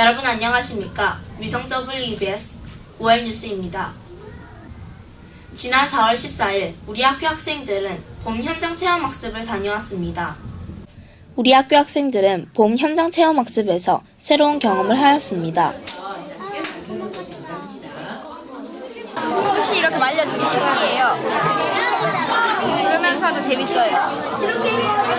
여러분 안녕하십니까? 위성 WBS 5월 뉴스입니다. 지난 4월 14일 우리 학교 학생들은 봄 현장 체험 학습을 다녀왔습니다. 우리 학교 학생들은 봄 현장 체험 학습에서 새로운 경험을 하였습니다. 꽃이 이렇게 말려주기 신기해요. 그러면서도 재밌어요.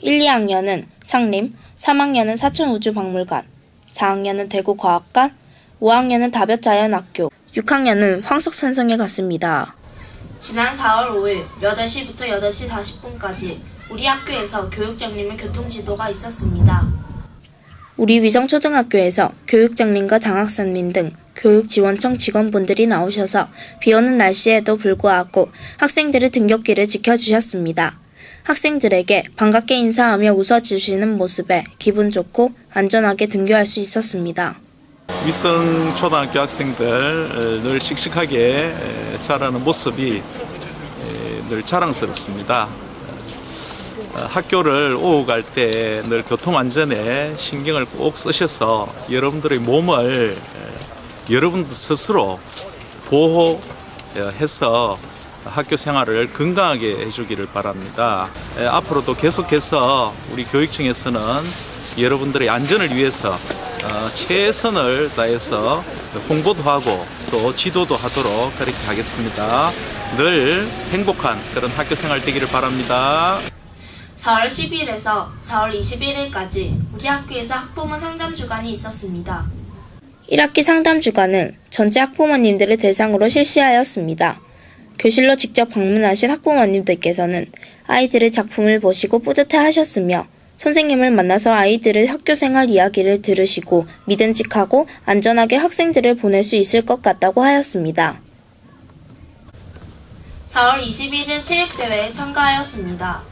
1, 2학년은 상림, 3학년은 사천우주박물관, 4학년은 대구과학관, 5학년은 다볕자연학교, 6학년은 황석산성에 갔습니다. 지난 4월 5일 8시부터 8시 40분까지 우리 학교에서 교육장님의 교통지도가 있었습니다. 우리 위성초등학교에서 교육장님과 장학사님 등 교육지원청 직원분들이 나오셔서 비 오는 날씨에도 불구하고 학생들의 등굣길을 지켜주셨습니다. 학생들에게 반갑게 인사하며 웃어주시는 모습에 기분 좋고 안전하게 등교할 수 있었습니다. 위성 초등학교 학생들 늘 씩씩하게 자라는 모습이 늘 자랑스럽습니다. 어, 학교를 오고 갈 때 늘 교통 안전에 신경을 꼭 쓰셔서 여러분들의 몸을 여러분들 스스로 보호해서 학교 생활을 건강하게 해주기를 바랍니다. 에, 앞으로도 계속해서 우리 교육청에서는 여러분들의 안전을 위해서 어, 최선을 다해서 홍보도 하고 또 지도도 하도록 그렇게 하겠습니다. 늘 행복한 그런 학교 생활 되기를 바랍니다. 4월 10일에서 4월 21일까지 우리 학교에서 학부모 상담 주간이 있었습니다. 1학기 상담 주간은 전체 학부모님들을 대상으로 실시하였습니다. 교실로 직접 방문하신 학부모님들께서는 아이들의 작품을 보시고 뿌듯해 하셨으며 선생님을 만나서 아이들의 학교 생활 이야기를 들으시고 믿음직하고 안전하게 학생들을 보낼 수 있을 것 같다고 하였습니다. 4월 21일 체육대회에 참가하였습니다.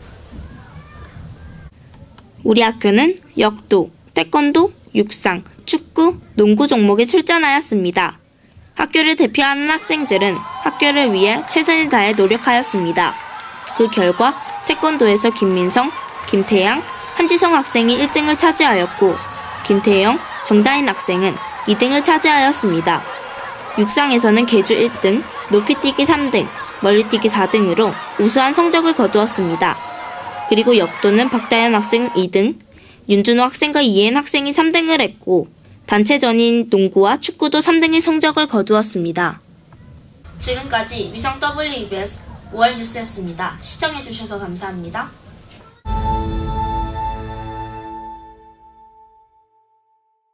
우리 학교는 역도, 태권도, 육상, 축구, 농구 종목에 출전하였습니다. 학교를 대표하는 학생들은 학교를 위해 최선을 다해 노력하였습니다. 그 결과 태권도에서 김민성, 김태양, 한지성 학생이 1등을 차지하였고 김태영, 정다인 학생은 2등을 차지하였습니다. 육상에서는 계주 1등, 높이뛰기 3등, 멀리뛰기 4등으로 우수한 성적을 거두었습니다. 그리고 역도는 박다현 학생 2등, 윤준호 학생과 이혜은 학생이 3등을 했고 단체전인 농구와 축구도 3등의 성적을 거두었습니다. 지금까지 위성 WBS 5월 뉴스였습니다. 시청해주셔서 감사합니다.